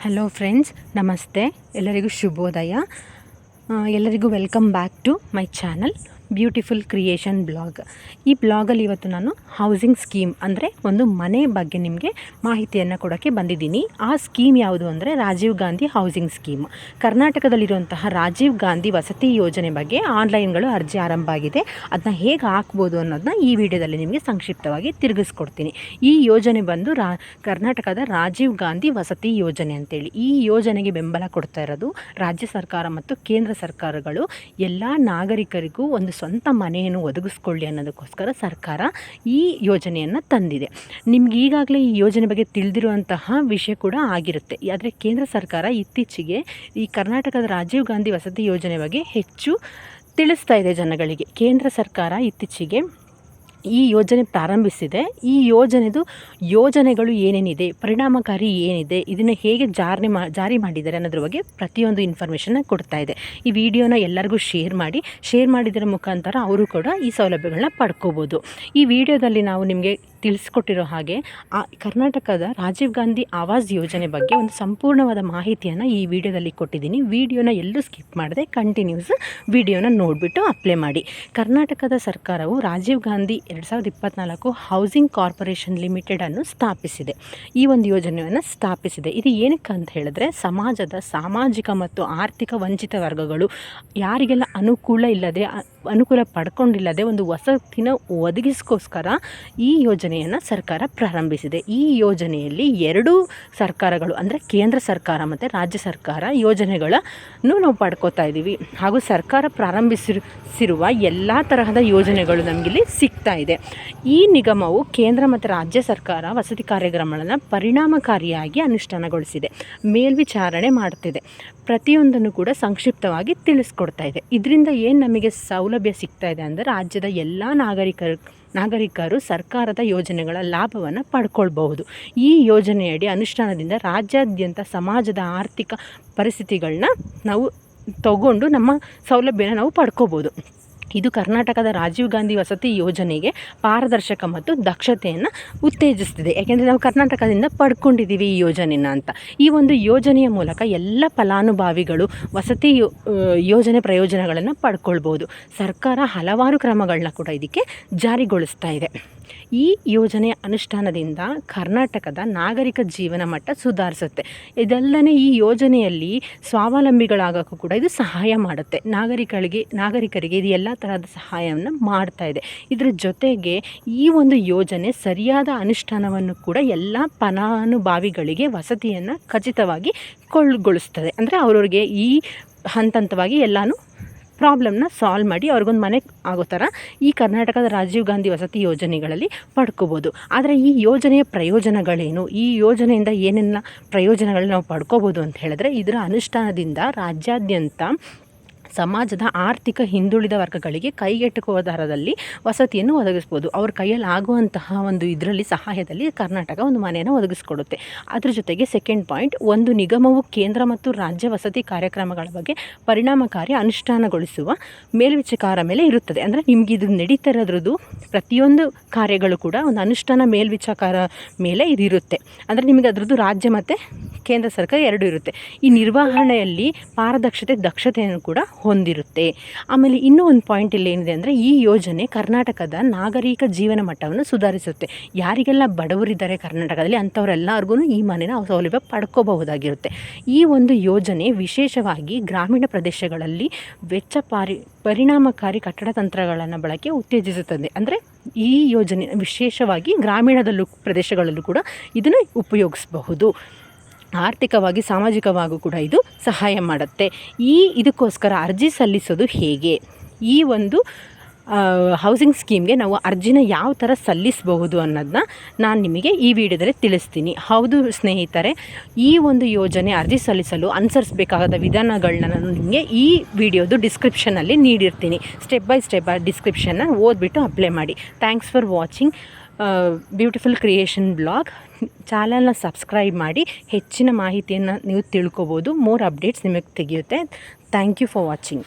Hello friends ನಮಸ್ತೆ ಎಲ್ಲರಿಗೂ ಶುಭೋದಯ ಆ, ಎಲ್ಲರಿಗೂ welcome back to my channel beautiful creation blog. ಈ ಬ್ಲಾಗಲ್ಲಿ ಇವತ್ತು ನಾನು ಹೌಸಿಂಗ್ ಸ್ಕೀಮ್ ಅಂದರೆ ಒಂದು ಮನೆ ಬಗ್ಗೆ ನಿಮಗೆ ಮಾಹಿತಿಯನ್ನು ಕೊಡೋಕ್ಕೆ ಬಂದಿದ್ದೀನಿ. ಆ ಸ್ಕೀಮ್ ಯಾವುದು ಅಂದರೆ ರಾಜೀವ್ ಗಾಂಧಿ ಹೌಸಿಂಗ್ ಸ್ಕೀಮ್ ಕರ್ನಾಟಕದಲ್ಲಿರುವಂತಹ ರಾಜೀವ್ ಗಾಂಧಿ ವಸತಿ ಯೋಜನೆ ಬಗ್ಗೆ ಆನ್ಲೈನ್ಗಳು ಅರ್ಜಿ ಆರಂಭ ಆಗಿದೆ. ಅದನ್ನ ಹೇಗೆ ಹಾಕ್ಬೋದು ಅನ್ನೋದನ್ನ ಈ ವಿಡಿಯೋದಲ್ಲಿ ನಿಮಗೆ ಸಂಕ್ಷಿಪ್ತವಾಗಿ ತಿರುಗಿಸ್ಕೊಡ್ತೀನಿ. ಈ ಯೋಜನೆ ಬಂದು ರಾ, ಕರ್ನಾಟಕದ ರಾಜೀವ್ ಗಾಂಧಿ ವಸತಿ ಯೋಜನೆ ಅಂತೇಳಿ. ಈ ಯೋಜನೆಗೆ ಬೆಂಬಲ ಕೊಡ್ತಾ ಇರೋದು ರಾಜ್ಯ ಸರ್ಕಾರ ಮತ್ತು ಕೇಂದ್ರ ಸರ್ಕಾರಗಳು. ಎಲ್ಲ ನಾಗರಿಕರಿಗೂ ಒಂದು ಸ್ವಂತ ಮನೆಯನ್ನು ಒದಗಿಸ್ಕೊಳ್ಳಿ ಅನ್ನೋದಕ್ಕೋಸ್ಕರ ಸರ್ಕಾರ ಈ ಯೋಜನೆಯನ್ನು ತಂದಿದೆ. ನಿಮ್ಗೆ ಈಗಾಗಲೇ ಈ ಯೋಜನೆ ಬಗ್ಗೆ ತಿಳಿದಿರುವಂತಹ ವಿಷಯ ಕೂಡ ಆಗಿರುತ್ತೆ. ಆದರೆ ಕೇಂದ್ರ ಸರ್ಕಾರ ಇತ್ತೀಚೆಗೆ ಈ ಕರ್ನಾಟಕದ ರಾಜೀವ್ ಗಾಂಧಿ ವಸತಿ ಯೋಜನೆ ಬಗ್ಗೆ ಹೆಚ್ಚು ತಿಳಿಸ್ತಾ ಇದೆ ಜನಗಳಿಗೆ. ಕೇಂದ್ರ ಸರ್ಕಾರ ಇತ್ತೀಚೆಗೆ ಈ ಯೋಜನೆ ಪ್ರಾರಂಭಿಸಿದೆ. ಈ ಯೋಜನೆದು ಯೋಜನೆಗಳು ಏನೇನಿದೆ, ಪರಿಣಾಮಕಾರಿ ಏನಿದೆ, ಇದನ್ನು ಹೇಗೆ ಜಾರಿ ಮಾ, ಜಾರಿ ಮಾಡಿದ್ದಾರೆ ಅನ್ನೋದ್ರ ಬಗ್ಗೆ ಪ್ರತಿಯೊಂದು ಇನ್ಫಾರ್ಮೇಷನ್ನ ಕೊಡ್ತಾ ಇದೆ. ಈ ವಿಡಿಯೋನ ಎಲ್ಲರಿಗೂ ಶೇರ್ ಮಾಡಿ ಶೇರ್ ಮಾಡಿದರ ಮುಖಾಂತರ ಅವರು ಕೂಡ ಈ ಸೌಲಭ್ಯಗಳನ್ನ ಪಡ್ಕೋಬೋದು. ಈ ವಿಡಿಯೋದಲ್ಲಿ ನಾವು ನಿಮಗೆ ತಿಳಿಸ್ಕೊಟ್ಟಿರೋ ಹಾಗೆ, ಆ ಕರ್ನಾಟಕದ ರಾಜೀವ್ ಗಾಂಧಿ ಆವಾಸ್ ಯೋಜನೆ ಬಗ್ಗೆ ಒಂದು ಸಂಪೂರ್ಣವಾದ ಮಾಹಿತಿಯನ್ನು ಈ ವಿಡಿಯೋದಲ್ಲಿ ಕೊಟ್ಟಿದ್ದೀನಿ. ವಿಡಿಯೋನ ಎಲ್ಲೂ ಸ್ಕಿಪ್ ಮಾಡದೆ ಕಂಟಿನ್ಯೂಸ್ ವಿಡಿಯೋನ ನೋಡಿಬಿಟ್ಟು ಅಪ್ಲೈ ಮಾಡಿ. ಕರ್ನಾಟಕದ ಸರ್ಕಾರವು ರಾಜೀವ್ ಗಾಂಧಿ ಎರಡು ಸಾವಿರದ ಇಪ್ಪತ್ತ್ನಾಲ್ಕು ಹೌಸಿಂಗ್ ಕಾರ್ಪೊರೇಷನ್ ಲಿಮಿಟೆಡನ್ನು ಸ್ಥಾಪಿಸಿದೆ. ಈ ಒಂದು ಯೋಜನೆಯನ್ನು ಸ್ಥಾಪಿಸಿದೆ. ಇದು ಏನಕ್ಕೆ ಅಂತ ಹೇಳಿದ್ರೆ, ಸಮಾಜದ ಸಾಮಾಜಿಕ ಮತ್ತು ಆರ್ಥಿಕ ವಂಚಿತ ವರ್ಗಗಳು ಯಾರಿಗೆಲ್ಲ ಅನುಕೂಲ ಇಲ್ಲದೆ ಅನುಕೂಲ ಪಡ್ಕೊಂಡಿಲ್ಲದೆ ಒಂದು ವಸತಿನ ಒದಗಿಸ್ಕೋಸ್ಕರ ಈ ಯೋಜನೆಯನ್ನು ಸರ್ಕಾರ ಪ್ರಾರಂಭಿಸಿದೆ. ಈ ಯೋಜನೆಯಲ್ಲಿ ಎರಡೂ ಸರ್ಕಾರಗಳು ಅಂದರೆ ಕೇಂದ್ರ ಸರ್ಕಾರ ಮತ್ತು ರಾಜ್ಯ ಸರ್ಕಾರ ಯೋಜನೆಗಳನ್ನು ನಾವು ಪಡ್ಕೋತಾ ಇದ್ದೀವಿ ಹಾಗೂ ಸರ್ಕಾರ ಪ್ರಾರಂಭಿಸಿರುವ ಎಲ್ಲ ತರಹದ ಯೋಜನೆಗಳು ನಮಗಿಲ್ಲಿ ಸಿಗ್ತಾ ಇದೆ. ಈ ನಿಗಮವು ಕೇಂದ್ರ ಮತ್ತು ರಾಜ್ಯ ಸರ್ಕಾರ ವಸತಿ ಕಾರ್ಯಕ್ರಮಗಳನ್ನು ಪರಿಣಾಮಕಾರಿಯಾಗಿ ಅನುಷ್ಠಾನಗೊಳಿಸಿದೆ. ಮೇಲ್ವಿಚಾರಣೆ ಮಾಡ್ತಿದೆ. ಪ್ರತಿಯೊಂದನ್ನು ಕೂಡ ಸಂಕ್ಷಿಪ್ತವಾಗಿ ತಿಳಿಸ್ಕೊಡ್ತಾ ಇದೆ. ಇದರಿಂದ ಏನು ನಮಗೆ ಸೌಲಭ್ಯ ಸಿಗ್ತಾ ಇದೆ ಅಂದರೆ ರಾಜ್ಯದ ಎಲ್ಲ ನಾಗರಿಕರು ನಾಗರಿಕರು ಸರ್ಕಾರದ ಯೋಜನೆಗಳ ಲಾಭವನ್ನು ಪಡ್ಕೊಳ್ಬಹುದು. ಈ ಯೋಜನೆಯಡಿ ಅನುಷ್ಠಾನದಿಂದ ರಾಜ್ಯಾದ್ಯಂತ ಸಮಾಜದ ಆರ್ಥಿಕ ಪರಿಸ್ಥಿತಿಗಳನ್ನ ನಾವು ತಗೊಂಡು ನಮ್ಮ ಸೌಲಭ್ಯನ ನಾವು ಪಡ್ಕೋಬೋದು. ಇದು ಕರ್ನಾಟಕದ ರಾಜೀವ್ ಗಾಂಧಿ ವಸತಿ ಯೋಜನೆಗೆ ಪಾರದರ್ಶಕ ಮತ್ತು ದಕ್ಷತೆಯನ್ನು ಉತ್ತೇಜಿಸ್ತಿದೆ. ಯಾಕೆಂದರೆ ನಾವು ಕರ್ನಾಟಕದಿಂದ ಪಡ್ಕೊಂಡಿದ್ದೀವಿ ಈ ಯೋಜನೆನ ಅಂತ. ಈ ಒಂದು ಯೋಜನೆಯ ಮೂಲಕ ಎಲ್ಲ ಫಲಾನುಭವಿಗಳು ವಸತಿ ಯೋಜನೆ ಪ್ರಯೋಜನಗಳನ್ನು ಪಡ್ಕೊಳ್ಬೋದು. ಸರ್ಕಾರ ಹಲವಾರು ಕ್ರಮಗಳನ್ನ ಕೂಡ ಇದಕ್ಕೆ ಜಾರಿಗೊಳಿಸ್ತಾ ಇದೆ. ಈ ಯೋಜನೆಯ ಅನುಷ್ಠಾನದಿಂದ ಕರ್ನಾಟಕದ ನಾಗರಿಕ ಜೀವನ ಮಟ್ಟ ಸುಧಾರಿಸುತ್ತೆ. ಇದಲ್ಲದೆ ಈ ಯೋಜನೆಯಲ್ಲಿ ಸ್ವಾವಲಂಬಿಗಳಾಗೋಕ್ಕೂ ಕೂಡ ಇದು ಸಹಾಯ ಮಾಡುತ್ತೆ. ನಾಗರಿಕರಿಗೆ ನಾಗರಿಕರಿಗೆ ಇದು ಎಲ್ಲ ತರಹದ ಸಹಾಯವನ್ನು ಮಾಡ್ತಾ ಇದೆ. ಇದರ ಜೊತೆಗೆ ಈ ಒಂದು ಯೋಜನೆ ಸರಿಯಾದ ಅನುಷ್ಠಾನವನ್ನು ಕೂಡ ಎಲ್ಲ ಫಲಾನುಭವಿಗಳಿಗೆ ವಸತಿಯನ್ನು ಖಚಿತವಾಗಿ ಕೊಳ್ಗೊಳಿಸ್ತದೆ ಅಂದರೆ ಅವ್ರವ್ರಿಗೆ ಈ ಹಂತ ಹಂತವಾಗಿ ಎಲ್ಲನೂ ಪ್ರಾಬ್ಲಮ್ನ ಸಾಲ್ವ್ ಮಾಡಿ ಅವ್ರಿಗೊಂದು ಮನೆ ಆಗೋ ಥರ ಈ ಕರ್ನಾಟಕದ ರಾಜೀವ್ ಗಾಂಧಿ ವಸತಿ ಯೋಜನೆಗಳಲ್ಲಿ ಪಡ್ಕೋಬೋದು. ಆದರೆ ಈ ಯೋಜನೆಯ ಪ್ರಯೋಜನಗಳೇನು? ಈ ಯೋಜನೆಯಿಂದ ಏನೆಲ್ಲ ಪ್ರಯೋಜನಗಳನ್ನ ನಾವು ಪಡ್ಕೋಬೋದು ಅಂತ ಹೇಳಿದ್ರೆ ಇದರ ಅನುಷ್ಠಾನದಿಂದ ರಾಜ್ಯಾದ್ಯಂತ ಸಮಾಜದ ಆರ್ಥಿಕ ಹಿಂದುಳಿದ ವರ್ಗಗಳಿಗೆ ಕೈಗೆಟುಕುವ ದರದಲ್ಲಿ ವಸತಿಯನ್ನು ಒದಗಿಸ್ಬೋದು. ಅವ್ರ ಕೈಯಲ್ಲಿ ಆಗುವಂತಹ ಒಂದು ಇದರಲ್ಲಿ ಸಹಾಯದಲ್ಲಿ ಕರ್ನಾಟಕ ಒಂದು ಮನೆಯನ್ನು ಒದಗಿಸ್ಕೊಡುತ್ತೆ. ಅದ್ರ ಜೊತೆಗೆ ಸೆಕೆಂಡ್ ಪಾಯಿಂಟ್ ಒಂದು ನಿಗಮವು ಕೇಂದ್ರ ಮತ್ತು ರಾಜ್ಯ ವಸತಿ ಕಾರ್ಯಕ್ರಮಗಳ ಬಗ್ಗೆ ಪರಿಣಾಮಕಾರಿ ಅನುಷ್ಠಾನಗೊಳಿಸುವ ಮೇಲ್ವಿಚಾರ ಮೇಲೆ ಇರುತ್ತದೆ. ಅಂದರೆ ನಿಮ್ಗೆ ಇದು ನಡೀತಾ ಇರೋದ್ರದ್ದು ಪ್ರತಿಯೊಂದು ಕಾರ್ಯಗಳು ಕೂಡ ಒಂದು ಅನುಷ್ಠಾನ ಮೇಲ್ವಿಚಾರ ಮೇಲೆ ಇದಿರುತ್ತೆ ಅಂದರೆ ನಿಮಗೆ ಅದರದ್ದು ರಾಜ್ಯ ಮತ್ತು ಕೇಂದ್ರ ಸರ್ಕಾರ ಎರಡು ಇರುತ್ತೆ. ಈ ನಿರ್ವಹಣೆಯಲ್ಲಿ ಪಾರದಕ್ಷತೆ, ದಕ್ಷತೆಯನ್ನು ಕೂಡ ಹೊಂದಿರುತ್ತೆ. ಆಮೇಲೆ ಇನ್ನೂ ಒಂದು ಪಾಯಿಂಟ್ ಇಲ್ಲಿ ಏನಿದೆ ಅಂದರೆ ಈ ಯೋಜನೆ ಕರ್ನಾಟಕದ ನಾಗರಿಕ ಜೀವನ ಮಟ್ಟವನ್ನು ಸುಧಾರಿಸುತ್ತೆ. ಯಾರಿಗೆಲ್ಲ ಬಡವರಿದ್ದಾರೆ ಕರ್ನಾಟಕದಲ್ಲಿ ಅಂಥವರೆಲ್ಲರಿಗೂ ಈ ಮನೆನ ಸೌಲಭ್ಯ ಪಡ್ಕೋಬಹುದಾಗಿರುತ್ತೆ. ಈ ಒಂದು ಯೋಜನೆ ವಿಶೇಷವಾಗಿ ಗ್ರಾಮೀಣ ಪ್ರದೇಶಗಳಲ್ಲಿ ವೆಚ್ಚ ಪಾರಿ, ಪರಿಣಾಮಕಾರಿ ಕಟ್ಟಡ ತಂತ್ರಗಳನ್ನು ಬಳಕೆ ಉತ್ತೇಜಿಸುತ್ತದೆ. ಅಂದರೆ ಈ ಯೋಜನೆ ವಿಶೇಷವಾಗಿ ಗ್ರಾಮೀಣದಲ್ಲೂ ಪ್ರದೇಶಗಳಲ್ಲೂ ಕೂಡ ಇದನ್ನು ಉಪಯೋಗಿಸಬಹುದು. ಆರ್ಥಿಕವಾಗಿ, ಸಾಮಾಜಿಕವಾಗೂ ಕೂಡ ಇದು ಸಹಾಯ ಮಾಡುತ್ತೆ. ಈ ಇದಕ್ಕೋಸ್ಕರ ಅರ್ಜಿ ಸಲ್ಲಿಸೋದು ಹೇಗೆ? ಈ ಒಂದು ಹೌಸಿಂಗ್ ಸ್ಕೀಮ್ಗೆ ನಾವು ಅರ್ಜಿನ ಯಾವ ಥರ ಸಲ್ಲಿಸಬಹುದು ಅನ್ನೋದನ್ನ ನಾನು ನಿಮಗೆ ಈ ವಿಡಿಯೋದಲ್ಲಿ ತಿಳಿಸ್ತೀನಿ. ಹೌದು ಸ್ನೇಹಿತರೆ, ಈ ಒಂದು ಯೋಜನೆ ಅರ್ಜಿ ಸಲ್ಲಿಸಲು ಅನುಸರಿಸಬೇಕಾದ ವಿಧಾನಗಳನ್ನ ನಾನು ನಿಮಗೆ ಈ ವಿಡಿಯೋದು ಡಿಸ್ಕ್ರಿಪ್ಷನಲ್ಲಿ ನೀಡಿರ್ತೀನಿ. ಸ್ಟೆಪ್ ಬೈ ಸ್ಟೆಪ್ ಡಿಸ್ಕ್ರಿಪ್ಷನ್ನ ಓದ್ಬಿಟ್ಟು ಅಪ್ಲೈ ಮಾಡಿ. Thanks for watching beautiful creation blog ಚಾನಲ್ನ ಸಬ್ಸ್ಕ್ರೈಬ್ ಮಾಡಿ ಹೆಚ್ಚಿನ ಮಾಹಿತಿಯನ್ನು ನೀವು ತಿಳ್ಕೊಬೋದು. ಮೋರ್ ಅಪ್ಡೇಟ್ಸ್ ನಿಮಗೆ ತೆಗೆಯುತ್ತೆ. Thank you for watching